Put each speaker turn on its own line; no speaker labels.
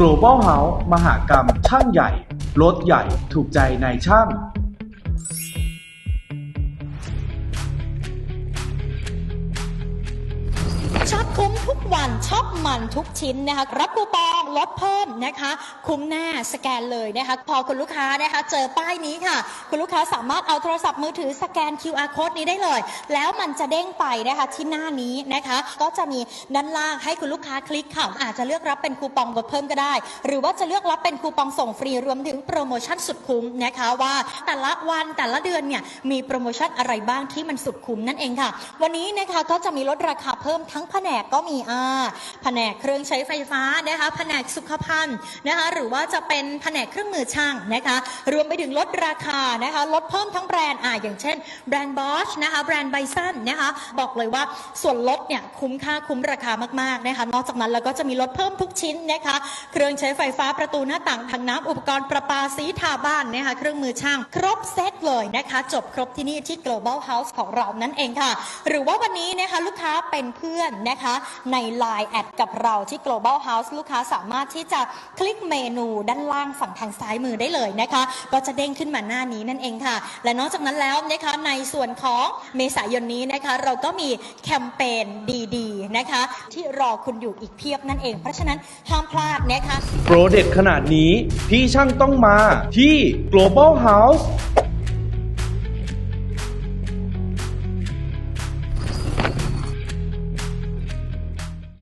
Global House มหากรรมช่างใหญ่รถใหญ่ถูกใจนายช่าง
ช็อปคุ้มทุกวันช็อปมันทุกชิ้นนะคะรับคูปองลดเพิ่มนะคะ คุ้มแน่สแกนเลยนะคะพอคุณลูกค้านะคะเจอป้ายนี้ค่ะ คุณลูกค้าสามารถเอาโทรศัพท์มือถือสแกน QR code นี้ได้เลย แล้วมันจะเด้งไปนะคะที่หน้านี้นะคะ ก็จะมีด้านล่างให้คุณลูกค้าคลิกค่ะอาจจะเลือกรับเป็นคูปองลดเพิ่มก็ได้ หรือว่าจะเลือกรับเป็นคูปองส่งฟรีรวมถึงโปรโมชั่นสุดคุ้มนะคะว่าแต่ละวันแต่ละเดือนเนี่ยมีโปรโมชั่นอะไรบ้างที่มันสุดคุ้มนั่นเองค่ะ วันนี้นะคะก็จะมีลดราคาเพิ่มทั้งผนกก็มีอ่าแผนกเครื่องใช้ไฟฟ้านะคะแผนกสุขภัณฑ์นะคะหรือว่าจะเป็นแผนกเครื่องมือช่างนะคะรวมไปถึงลดราคานะคะลดเพิ่มทั้งแบรนด์อ่าอย่างเช่นแบรนด์บอชนะคะแบรนด์ไบซันนะคะบอกเลยว่าส่วนลดเนี่ยคุ้มค่าคุ้มราคามากๆนะคะนอกจากนั้นเราก็จะมีลดเพิ่มทุกชิ้นนะคะเครื่องใช้ไฟฟ้าประตูหน้าต่างถังน้ำอุปกรณ์ประปาสีทาบ้านนะคะเครื่องมือช่าง ครบเซตเลยนะคะจบครบที่นี่ที่ global house ของเรานั่นเองค่ะ หรือว่าวันนี้นะคะลูกค้าเป็นเพื่อนนะคะ ใน Line แอดกับเราที่ global house ลูกค้าสามารถที่จะคลิกเมนูด้านล่างฝั่งทางซ้ายมือได้เลยนะคะ ก็จะเด้งขึ้นมาหน้านี้นั่นเองค่ะ และนอกจากนั้นแล้วนะคะในส่วนของเมษายนนี้นะคะ เราก็มีแคมเปญดีๆนะคะ ที่รอคุณอยู่อีกเพียบนั่นเอง เพราะฉะนั้นห้ามพลาดนะคะ
โปรเด็ดขนาดนี้ พี่ช่างต้องมาที่ Global House